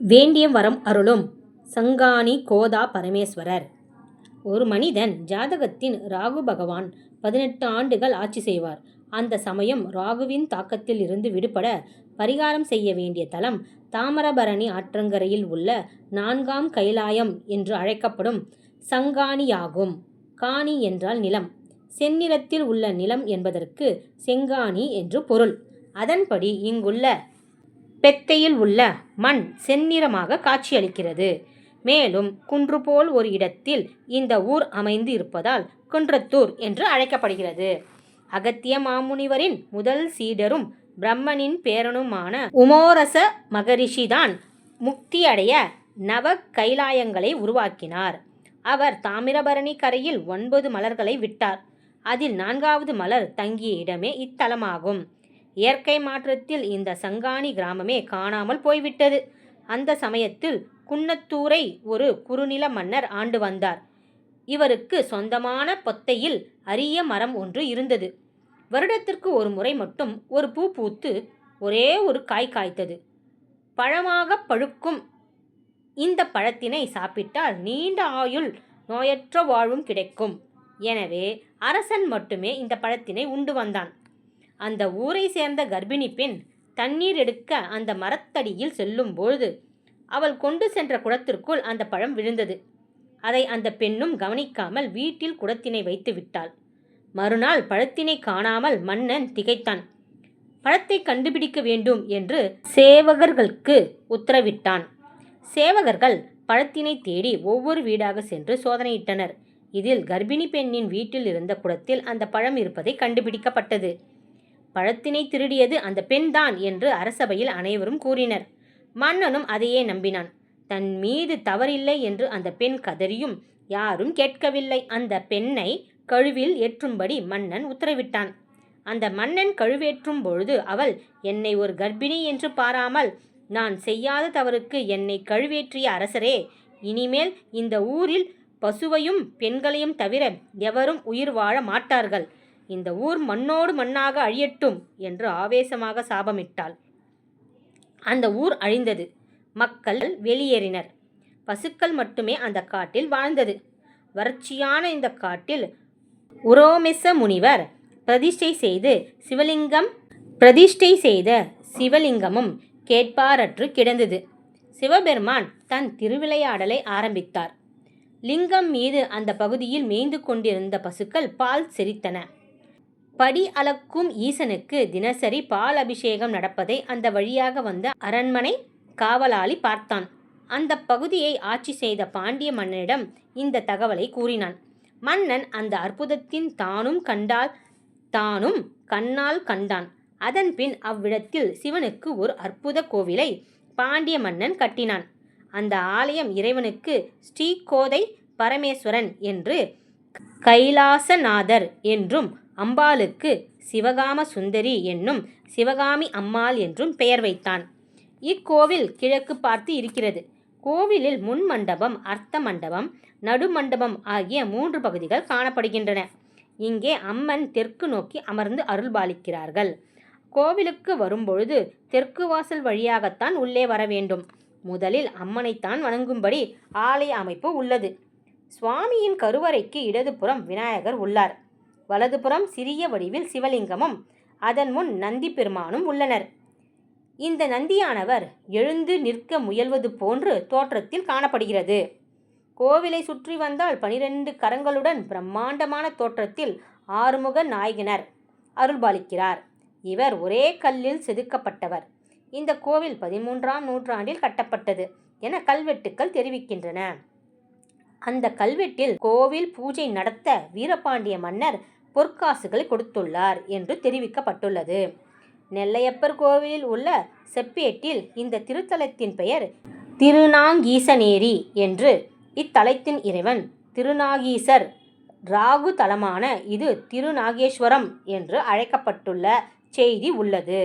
வேண்டிய வரம் அருளும் சங்காணி கோதா பரமேஸ்வரர். ஒரு மனிதன் ஜாதகத்தின் ராகு பகவான் பதினெட்டு ஆண்டுகள் ஆட்சி செய்வார். அந்த சமயம் ராகுவின் தாக்கத்தில் இருந்து விடுபட பரிகாரம் செய்ய வேண்டிய தலம் தாமரபரணி ஆற்றங்கரையில் உள்ள நான்காம் கைலாயம் என்று அழைக்கப்படும் சங்காணியாகும். காணி என்றால் நிலம். செந்நிறத்தில் உள்ள நிலம் என்பதற்கு செங்காணி என்று பொருள். அதன்படி இங்குள்ள பெத்தையில் உள்ள மண் செந்நிறமாக காட்சியளிக்கிறது. மேலும் குன்று போல் ஒரு இடத்தில் இந்த ஊர் அமைந்து இருப்பதால் குன்றத்தூர் என்று அழைக்கப்படுகிறது. அகத்திய மாமுனிவரின் முதல் சீடரும் பிரம்மனின் பேரனுமான உமோரச மகரிஷிதான் முக்தியடைய நவ கைலாயங்களை உருவாக்கினார். அவர் தாமிரபரணி கரையில் ஒன்பது மலர்களை விட்டார். அதில் நான்காவது மலர் தங்கிய இடமே இத்தலமாகும். இயற்கை மாற்றத்தில் இந்த சங்காணி கிராமமே காணாமல் போய்விட்டது. அந்த சமயத்தில் குன்னத்தூரை ஒரு குறுநில மன்னர் ஆண்டு வந்தார். இவருக்கு சொந்தமான பொத்தையில் அரிய மரம் ஒன்று இருந்தது. வருடத்திற்கு ஒரு முறை மட்டும் ஒரு பூ பூத்து ஒரே ஒரு காய் காய்த்தது. பழமாக பழுக்கும் இந்த பழத்தினை சாப்பிட்டால் நீண்ட ஆயுள் நோயற்ற வாழ்வும் கிடைக்கும். எனவே அரசன் மட்டுமே இந்த பழத்தினை உண்டு வந்தான். அந்த ஊரை சேர்ந்த கர்ப்பிணி பெண் தண்ணீர் எடுக்க அந்த மரத்தடியில் செல்லும் பொழுது அவள் கொண்டு சென்ற குடத்திற்குள் அந்த பழம் விழுந்தது. அதை அந்த பெண்ணும் கவனிக்காமல் வீட்டில் குடத்தினை வைத்து விட்டாள். மறுநாள் பழத்தினை காணாமல் மன்னன் திகைத்தான். பழத்தை கண்டுபிடிக்க வேண்டும் என்று சேவகர்களுக்கு உத்தரவிட்டான். சேவகர்கள் பழத்தினை தேடி ஒவ்வொரு வீடாக சென்று சோதனையிட்டனர். இதில் கர்ப்பிணி பெண்ணின் வீட்டில் இருந்த குடத்தில் அந்த பழம் இருப்பதை கண்டுபிடிக்கப்பட்டது. பழத்தினை திருடியது அந்த பெண்தான் என்று அரசபையில் அனைவரும் கூறினர். மன்னனும் அதையே நம்பினான். தன் மீது தவறில்லை என்று அந்த பெண் கதறியும் யாரும் கேட்கவில்லை. அந்த பெண்ணை கழுவில் ஏற்றும்படி மன்னன் உத்தரவிட்டான். அந்த மன்னன் கழுவேற்றும் பொழுது அவள் என்னை ஒரு கர்ப்பிணி என்று பாராமல் நான் செய்யாத தவறுக்கு என்னை கழுவேற்றிய அரசரே இனிமேல் இந்த ஊரில் பசுவையும் பெண்களையும் தவிர எவரும் உயிர் வாழ மாட்டார்கள். இந்த ஊர் மண்ணோடு மண்ணாக அழியட்டும் என்று ஆவேசமாக சாபமிட்டாள். அந்த ஊர் அழிந்தது. மக்கள் வெளியேறினர். பசுக்கள் மட்டுமே அந்த காட்டில் வாழ்ந்தது. வறட்சியான இந்த காட்டில் உரோமெச முனிவர் பிரதிஷ்டை செய்து சிவலிங்கம் பிரதிஷ்டை செய்த சிவலிங்கமும் கேட்பாரற்று கிடந்தது. சிவபெருமான் தன் திருவிளையாடலை ஆரம்பித்தார். லிங்கம் மீது அந்த பகுதியில் மேய்ந்து கொண்டிருந்த பசுக்கள் பால் செரித்தன. படி அளக்கும் ஈசனுக்கு தினசரி பால் அபிஷேகம் நடப்பதை அந்த வழியாக வந்த அரண்மனை காவலாளி பார்த்தான். அந்த பகுதியை ஆட்சி செய்த பாண்டிய மன்னனிடம் இந்த தகவலை கூறினான். மன்னன் அந்த அற்புதத்தின் தானும் கண்டால் தானும் கண்ணால் கண்டான். அதன்பின் அவ்விடத்தில் சிவனுக்கு ஒரு அற்புத கோவிலை பாண்டிய மன்னன் கட்டினான். அந்த ஆலயம் இறைவனுக்கு ஸ்ரீகோதை பரமேஸ்வரன் என்று கைலாசநாதர் என்றும் அம்பாளுக்கு சிவகாம சுந்தரி என்னும் சிவகாமி அம்மாள் என்றும் பெயர் வைத்தான். இக்கோவில் கிழக்கு பார்த்து இருக்கிறது. கோவிலில் முன் மண்டபம் அர்த்த மண்டபம் நடுமண்டபம் ஆகிய மூன்று பகுதிகள் காணப்படுகின்றன. இங்கே அம்மன் தெற்கு நோக்கி அமர்ந்து அருள்பாலிக்கிறார்கள். கோவிலுக்கு வரும்பொழுது தெற்கு வாசல் வழியாகத்தான் உள்ளே வர வேண்டும். முதலில் அம்மனைத்தான் வணங்கும்படி ஆலய அமைப்பு உள்ளது. சுவாமியின் கருவறைக்கு இடதுபுறம் விநாயகர் உள்ளார். வலதுபுறம் சிறிய வடிவில் சிவலிங்கமும் அதன் முன் நந்தி பெருமானும் உள்ளனர். இந்த நந்தியானவர் எழுந்து நிற்க முயல்வது போன்று தோற்றத்தில் காணப்படுகிறது. கோவிலை சுற்றி வந்தால் பனிரெண்டு கரங்களுடன் பிரம்மாண்டமான தோற்றத்தில் ஆறுமுக நாயகனர் அருள்பாலிக்கிறார். இவர் ஒரே கல்லில் செதுக்கப்பட்டவர். இந்த கோவில் பதிமூன்றாம் நூற்றாண்டில் கட்டப்பட்டது என கல்வெட்டுக்கள் தெரிவிக்கின்றன. அந்த கல்வெட்டில் கோவில் பூஜை நடத்த வீரபாண்டிய மன்னர் பொற்காசுகளை கொடுத்துள்ளார் என்று தெரிவிக்கப்பட்டுள்ளது. நெல்லையப்பர் கோவிலில் உள்ள செப்பேட்டில் இந்த திருத்தலத்தின் பெயர் திருநாங்கீசநேரி என்று இத்தலத்தின் இறைவன் திருநாகீசர் ராகு தலமான இது திருநாகேஸ்வரம் என்று அழைக்கப்பட்டுள்ள செய்தி உள்ளது.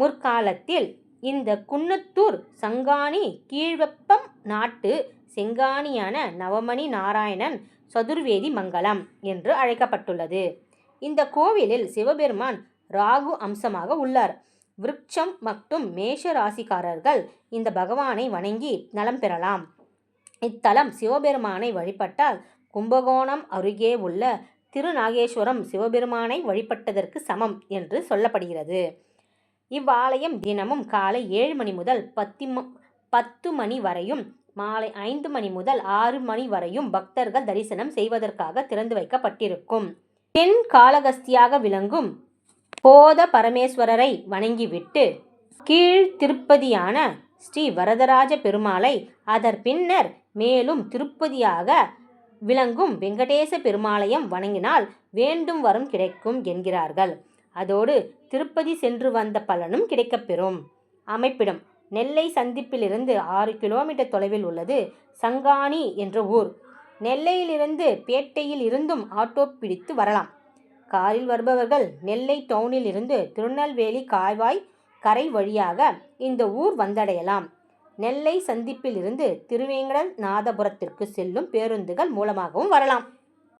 முற்காலத்தில் இந்த குன்னத்தூர் சங்காணி கீழ்வெப்பம் நாட்டு செங்காணியான நவமணி நாராயணன் சதுர்வேதி மங்கலம் என்று அழைக்கப்பட்டுள்ளது. இந்த கோவிலில் சிவபெருமான் ராகு அம்சமாக உள்ளார். விருட்சம் மற்றும் மேஷ ராசிக்காரர்கள் இந்த பகவானை வணங்கி நலம் பெறலாம். இத்தலம் சிவபெருமானை வழிபட்டால் கும்பகோணம் அருகே உள்ள திருநாகேஸ்வரம் சிவபெருமானை வழிபட்டதற்கு சமம் என்று சொல்லப்படுகிறது. இவ்வாலயம் தினமும் காலை ஏழு மணி முதல் பத்தி ம- பத்து மணி வரையும் மாலை ஐந்து மணி முதல் ஆறு மணி வரையும் பக்தர்கள் தரிசனம் செய்வதற்காக திறந்து வைக்கப்பட்டிருக்கும். தென் காளகஸ்தியாக விளங்கும் போத பரமேஸ்வரரை வணங்கிவிட்டு கீழ் திருப்பதியான ஸ்ரீ வரதராஜ பெருமாளை அதன் பின்னர் மேலும் திருப்பதியாக விளங்கும் வெங்கடேச பெருமாளையும் வணங்கினால் வேண்டும் வரம் கிடைக்கும் என்கிறார்கள். அதோடு திருப்பதி சென்று வந்த பலனும் கிடைக்கப்பெறும். அமைப்பிடம் நெல்லை சந்திப்பிலிருந்து ஆறு கிலோமீட்டர் தொலைவில் உள்ளது சங்காணி என்ற ஊர். நெல்லையிலிருந்து பேட்டையில் இருந்தும் ஆட்டோ பிடித்து வரலாம். காரில் வருபவர்கள் நெல்லை டவுனில் இருந்து திருநெல்வேலி கால்வாய் கரை வழியாக இந்த ஊர் வந்தடையலாம். நெல்லை சந்திப்பில் இருந்து திருவேங்கடநாதபுரத்திற்கு செல்லும் பேருந்துகள் மூலமாகவும் வரலாம்.